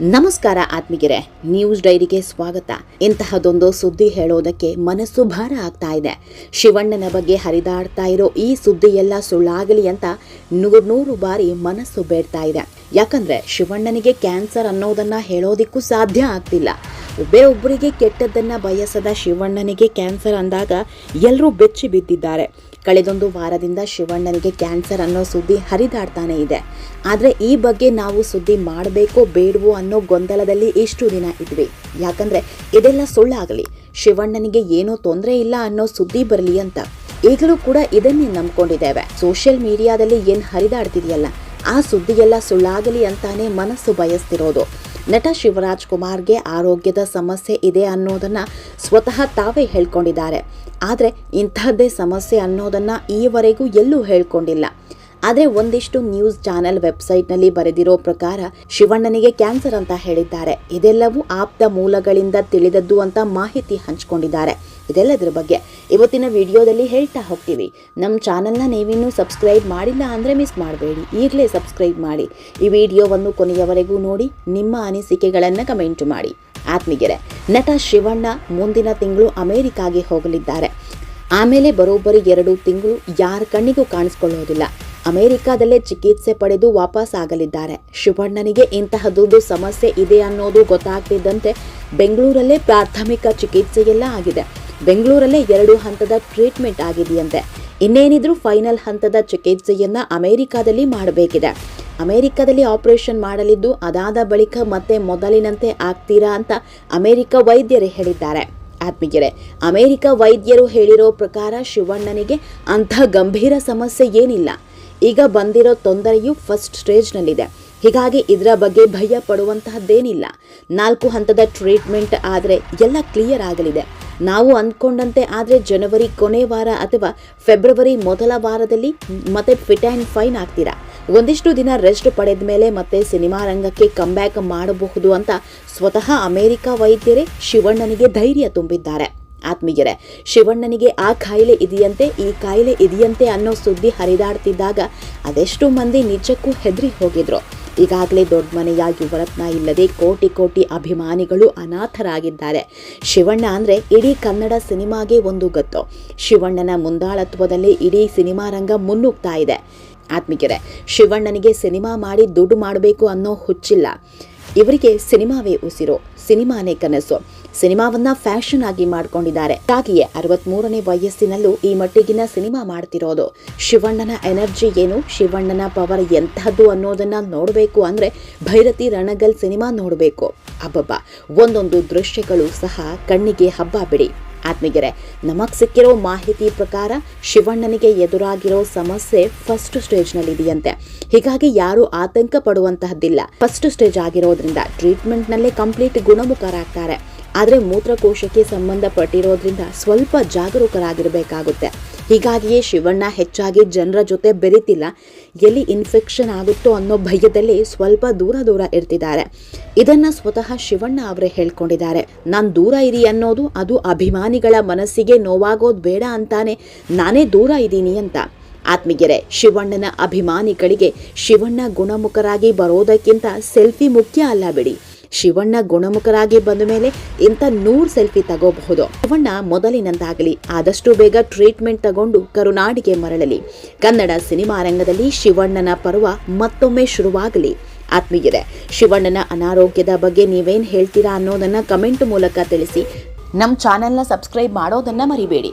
ನಮಸ್ಕಾರ ಆತ್ಮಿಗೆರೆ ನ್ಯೂಸ್ ಡೈರಿಗೆ ಸ್ವಾಗತ. ಇಂತಹದೊಂದು ಸುದ್ದಿ ಹೇಳೋದಕ್ಕೆ ಮನಸ್ಸು ಭಾರ ಆಗ್ತಾ ಇದೆ. ಶಿವಣ್ಣನ ಬಗ್ಗೆ ಹರಿದಾಡ್ತಾ ಇರೋ ಈ ಸುದ್ದಿ ಎಲ್ಲ ಸುಳ್ಳಾಗಲಿ ಅಂತ ನೂರು ನೂರು ಬಾರಿ ಮನಸ್ಸು ಬೇಡ್ತಾ ಇದೆ. ಯಾಕಂದ್ರೆ ಶಿವಣ್ಣನಿಗೆ ಕ್ಯಾನ್ಸರ್ ಅನ್ನೋದನ್ನ ಹೇಳೋದಿಕ್ಕೂ ಸಾಧ್ಯ ಆಗ್ತಿಲ್ಲ. ಒಬ್ಬೇ ಒಬ್ಬರಿಗೆ ಕೆಟ್ಟದ್ದನ್ನ ಬಯಸದ ಶಿವಣ್ಣನಿಗೆ ಕ್ಯಾನ್ಸರ್ ಅಂದಾಗ ಎಲ್ಲರೂ ಬೆಚ್ಚಿ ಬಿದ್ದಿದ್ದಾರೆ. ಕಳೆದೊಂದು ವಾರದಿಂದ ಶಿವಣ್ಣನಿಗೆ ಕ್ಯಾನ್ಸರ್ ಅನ್ನೋ ಸುದ್ದಿ ಹರಿದಾಡ್ತಾನೆ ಇದೆ. ಆದರೆ ಈ ಬಗ್ಗೆ ನಾವು ಸುದ್ದಿ ಮಾಡಬೇಕೋ ಬೇಡವೋ ಅನ್ನೋ ಗೊಂದಲದಲ್ಲಿ ಇಷ್ಟು ದಿನ ಇದ್ವಿ. ಯಾಕಂದ್ರೆ ಇದೆಲ್ಲ ಸುಳ್ಳಾಗಲಿ. ಶಿವಣ್ಣನಿಗೆ ಏನೂ ತೊಂದರೆ ಇಲ್ಲ ಅನ್ನೋ ಸುದ್ದಿ ಬರಲಿ ಅಂತ. ಈಗಲೂ ಕೂಡ ಇದನ್ನೇ ನಂಬ್ಕೊಂಡಿದ್ದೇವೆ. ಸೋಷಿಯಲ್ ಮೀಡಿಯಾದಲ್ಲಿ ಏನು ಹರಿದಾಡ್ತಿದೆಯಲ್ಲ, ಆ ಸುದ್ದಿಯೆಲ್ಲ ಸುಳ್ಳಾಗಲಿ ಅಂತಾನೆ ಮನಸ್ಸು ಬಯಸ್ತಿರೋದು. ನಟ ಶಿವರಾಜ್ ಕುಮಾರ್ಗೆ ಆರೋಗ್ಯದ ಸಮಸ್ಯೆ ಇದೆ ಅನ್ನೋದನ್ನ ಸ್ವತಃ ತಾವೇ ಹೇಳ್ಕೊಂಡಿದ್ದಾರೆ. ಆದರೆ ಇಂಥದ್ದೇ ಸಮಸ್ಯೆ ಅನ್ನೋದನ್ನ ಈವರೆಗೂ ಎಲ್ಲೂ ಹೇಳ್ಕೊಂಡಿಲ್ಲ. ಆದರೆ ಒಂದಿಷ್ಟು ನ್ಯೂಸ್ ಚಾನೆಲ್ ವೆಬ್ಸೈಟ್ನಲ್ಲಿ ಬರೆದಿರೋ ಪ್ರಕಾರ ಶಿವಣ್ಣನಿಗೆ ಕ್ಯಾನ್ಸರ್ ಅಂತ ಹೇಳಿದ್ದಾರೆ. ಇದೆಲ್ಲವೂ ಆಪ್ತ ಮೂಲಗಳಿಂದ ತಿಳಿದದ್ದು ಅಂತ ಮಾಹಿತಿ ಹಂಚಿಕೊಂಡಿದ್ದಾರೆ. ಇದೆಲ್ಲದರ ಬಗ್ಗೆ ಇವತ್ತಿನ ವಿಡಿಯೋದಲ್ಲಿ ಹೇಳ್ತಾ ಹೋಗ್ತೀವಿ. ನಮ್ಮ ಚಾನಲ್ನ ನೀವಿನ್ನೂ ಸಬ್ಸ್ಕ್ರೈಬ್ ಮಾಡಿಲ್ಲ ಅಂದರೆ ಮಿಸ್ ಮಾಡಬೇಡಿ. ಈಗಲೇ ಸಬ್ಸ್ಕ್ರೈಬ್ ಮಾಡಿ. ಈ ವಿಡಿಯೋವನ್ನು ಕೊನೆಯವರೆಗೂ ನೋಡಿ, ನಿಮ್ಮ ಅನಿಸಿಕೆಗಳನ್ನು ಕಮೆಂಟ್ ಮಾಡಿ. ಆತ್ಮಿಗೆರೆ ನಟ ಶಿವಣ್ಣ ಮುಂದಿನ ತಿಂಗಳು ಅಮೆರಿಕಾಗೆ ಹೋಗಲಿದ್ದಾರೆ. ಆಮೇಲೆ ಬರೋಬ್ಬರಿ ಎರಡು ತಿಂಗಳು ಯಾರ ಕಣ್ಣಿಗೂ ಕಾಣಿಸ್ಕೊಳ್ಳೋದಿಲ್ಲ. ಅಮೆರಿಕಾದಲ್ಲೇ ಚಿಕಿತ್ಸೆ ಪಡೆದು ವಾಪಸ್ ಆಗಲಿದ್ದಾರೆ ಶಿವಣ್ಣನಿಗೆ ಇಂತಹದೊಂದು ಸಮಸ್ಯೆ ಇದೆ ಅನ್ನೋದು ಗೊತ್ತಾಗ್ತಿದ್ದಂತೆ ಬೆಂಗಳೂರಲ್ಲೇ ಪ್ರಾಥಮಿಕ ಚಿಕಿತ್ಸೆಯೆಲ್ಲ ಆಗಿದೆ. ಬೆಂಗಳೂರಲ್ಲೇ ಎರಡು ಹಂತದ ಟ್ರೀಟ್ಮೆಂಟ್ ಆಗಿದೆಯಂತೆ. ಇನ್ನೇನಿದ್ರೂ ಫೈನಲ್ ಹಂತದ ಚಿಕಿತ್ಸೆಯನ್ನ ಅಮೆರಿಕಾದಲ್ಲಿ ಮಾಡಬೇಕಿದೆ. ಅಮೆರಿಕದಲ್ಲಿ ಆಪರೇಷನ್ ಮಾಡಲಿದ್ದು ಅದಾದ ಬಳಿಕ ಮತ್ತೆ ಮೊದಲಿನಂತೆ ಆಗ್ತೀರಾ ಅಂತ ಅಮೆರಿಕ ವೈದ್ಯರೇ ಹೇಳಿದ್ದಾರೆ. ಆತ್ಮೀಯರೇ, ಅಮೆರಿಕ ವೈದ್ಯರು ಹೇಳಿರೋ ಪ್ರಕಾರ ಶಿವಣ್ಣನಿಗೆ ಅಂಥ ಗಂಭೀರ ಸಮಸ್ಯೆ ಏನಿಲ್ಲ. ಈಗ ಬಂದಿರೋ ತೊಂದರೆಯು ಫಸ್ಟ್ ಸ್ಟೇಜ್ನಲ್ಲಿದೆ. ಹೀಗಾಗಿ ಇದರ ಬಗ್ಗೆ ಭಯ ಪಡುವಂತಹದ್ದೇನಿಲ್ಲ. ನಾಲ್ಕು ಹಂತದ ಟ್ರೀಟ್ಮೆಂಟ್ ಆದರೆ ಎಲ್ಲ ಕ್ಲಿಯರ್ ಆಗಲಿದೆ. ನಾವು ಅಂದ್ಕೊಂಡಂತೆ ಆದರೆ ಜನವರಿ ಕೊನೆ ವಾರ ಅಥವಾ ಫೆಬ್ರವರಿ ಮೊದಲ ವಾರದಲ್ಲಿ ಮತ್ತೆ ಫಿಟ್ ಆ್ಯಂಡ್ ಫೈನ್ ಆಗ್ತೀರಾ? ಒಂದಿಷ್ಟು ದಿನ ರೆಸ್ಟ್ ಪಡೆದ ಮೇಲೆ ಮತ್ತೆ ಸಿನಿಮಾ ರಂಗಕ್ಕೆ ಕಂಬ್ಯಾಕ್ ಮಾಡಬಹುದು ಅಂತ ಸ್ವತಃ ಅಮೆರಿಕ ವೈದ್ಯರೇ ಶಿವಣ್ಣನಿಗೆ ಧೈರ್ಯ ತುಂಬಿದ್ದಾರೆ. ಆತ್ಮೀಯರೇ, ಶಿವಣ್ಣನಿಗೆ ಆ ಕಾಯಿಲೆ ಇದೆಯಂತೆ, ಈ ಕಾಯಿಲೆ ಇದೆಯಂತೆ ಅನ್ನೋ ಸುದ್ದಿ ಹರಿದಾಡ್ತಿದ್ದಾಗ ಅದೆಷ್ಟು ಮಂದಿ ನಿಜಕ್ಕೂ ಹೆದರಿ ಹೋಗಿದ್ರು. ಈಗಾಗಲೇ ದೊಡ್ಡ ಮನೆಯ ಯುವರತ್ನ ಇಲ್ಲದೆ ಕೋಟಿ ಕೋಟಿ ಅಭಿಮಾನಿಗಳು ಅನಾಥರಾಗಿದ್ದಾರೆ. ಶಿವಣ್ಣ ಅಂದರೆ ಇಡೀ ಕನ್ನಡ ಸಿನಿಮಾಗೆ ಒಂದು ಗತ್ತು. ಶಿವಣ್ಣನ ಮುಂದಾಳತ್ವದಲ್ಲಿ ಇಡೀ ಸಿನಿಮಾ ರಂಗ ಮುನ್ನುಗ್ತಾ ಇದೆ. ಆತ್ಮಿಕರೇ ಶಿವಣ್ಣನಿಗೆ ಸಿನಿಮಾ ಮಾಡಿ ದುಡ್ಡು ಮಾಡಬೇಕು ಅನ್ನೋ ಹುಚ್ಚಿಲ್ಲ. ಇವರಿಗೆ ಸಿನಿಮಾವೇ ಉಸಿರು, ಸಿನಿಮಾನೇ ಕನಸು. ಸಿನಿಮಾವನ್ನ ಫ್ಯಾಷನ್ ಆಗಿ ಮಾಡ್ಕೊಂಡಿದ್ದಾರೆ. ಹಾಗೆಯೇ ಅರವತ್ಮೂರನೇ ವಯಸ್ಸಿನಲ್ಲೂ ಈ ಮಟ್ಟಿಗಿನ ಸಿನಿಮಾ ಮಾಡ್ತಿರೋದು. ಶಿವಣ್ಣನ ಎನರ್ಜಿ ಏನು? ಶಿವಣ್ಣನ ಪವರ್ ಎಂತಹದ್ದು ಅನ್ನೋದನ್ನ ನೋಡಬೇಕು ಅಂದ್ರೆ ಭೈರತಿ ರಣಗಲ್ ಸಿನಿಮಾ ನೋಡಬೇಕು. ಅಬ್ಬಬ್ಬ, ಒಂದೊಂದು ದೃಶ್ಯಗಳು ಸಹ ಕಣ್ಣಿಗೆ ಹಬ್ಬ ಬಿಡಿ. ಆತ್ಮಿಗೆರೆ ನಮಗ್ ಸಿಕ್ಕಿರೋ ಮಾಹಿತಿ ಪ್ರಕಾರ ಶಿವಣ್ಣನಿಗೆ ಎದುರಾಗಿರೋ ಸಮಸ್ಯೆ ಫಸ್ಟ್ ಸ್ಟೇಜ್ ಸ್ಟೇಜ್ನಲ್ಲಿದೆಯಂತೆ ಹೀಗಾಗಿ ಯಾರು ಆತಂಕ ಪಡುವಂತಹದ್ದಿಲ್ಲ. ಫಸ್ಟ್ ಸ್ಟೇಜ್ ಆಗಿರೋದ್ರಿಂದ ಟ್ರೀಟ್ಮೆಂಟ್ ನಲ್ಲೇ ಕಂಪ್ಲೀಟ್ ಗುಣಮುಖರಾಗ್ತಾರೆ. ಆದರೆ ಮೂತ್ರಕೋಶಕ್ಕೆ ಸಂಬಂಧಪಟ್ಟಿರೋದ್ರಿಂದ ಸ್ವಲ್ಪ ಜಾಗರೂಕರಾಗಿರಬೇಕಾಗುತ್ತೆ. ಹೀಗಾಗಿಯೇ ಶಿವಣ್ಣ ಹೆಚ್ಚಾಗಿ ಜನರ ಜೊತೆ ಬೆರೀತಿಲ್ಲ. ಎಲ್ಲಿ ಇನ್ಫೆಕ್ಷನ್ ಆಗುತ್ತೋ ಅನ್ನೋ ಭಯದಲ್ಲಿ ಸ್ವಲ್ಪ ದೂರ ದೂರ ಇರ್ತಿದ್ದಾರೆ. ಇದನ್ನ ಸ್ವತಃ ಶಿವಣ್ಣ ಅವರೇ ಹೇಳ್ಕೊಂಡಿದ್ದಾರೆ. ನಾನು ದೂರ ಇರಿ ಅನ್ನೋದು ಅದು ಅಭಿಮಾನಿಗಳ ಮನಸ್ಸಿಗೆ ನೋವಾಗೋದು ಬೇಡ ಅಂತಾನೆ ನಾನೇ ದೂರ ಇದ್ದೀನಿ ಅಂತ. ಆತ್ಮೀಯರೇ ಶಿವಣ್ಣನ ಅಭಿಮಾನಿಗಳಿಗೆ ಶಿವಣ್ಣ ಗುಣಮುಖರಾಗಿ ಬರೋದಕ್ಕಿಂತ ಸೆಲ್ಫಿ ಮುಖ್ಯ ಅಲ್ಲ ಬಿಡಿ. ಶಿವಣ್ಣ ಗುಣಮುಖರಾಗಿ ಬಂದ ಮೇಲೆ ಇಂಥ ನೂರು ಸೆಲ್ಫಿ ತಗೋಬಹುದು. ಶಿವಣ್ಣ ಮೊದಲಿನಂತಾಗಲಿ, ಆದಷ್ಟು ಬೇಗ ಟ್ರೀಟ್ಮೆಂಟ್ ತಗೊಂಡು ಕರುನಾಡಿಗೆ ಮರಳಲಿ. ಕನ್ನಡ ಸಿನಿಮಾ ರಂಗದಲ್ಲಿ ಶಿವಣ್ಣನ ಪರ್ವ ಮತ್ತೊಮ್ಮೆ ಶುರುವಾಗಲಿ. ಆತ್ಮೀಯರೇ, ಶಿವಣ್ಣನ ಅನಾರೋಗ್ಯದ ಬಗ್ಗೆ ನೀವೇನು ಹೇಳ್ತೀರಾ ಅನ್ನೋದನ್ನ ಕಮೆಂಟ್ ಮೂಲಕ ತಿಳಿಸಿ. ನಮ್ಮ ಚಾನೆಲ್ನ ಸಬ್ಸ್ಕ್ರೈಬ್ ಮಾಡೋದನ್ನ ಮರಿಬೇಡಿ.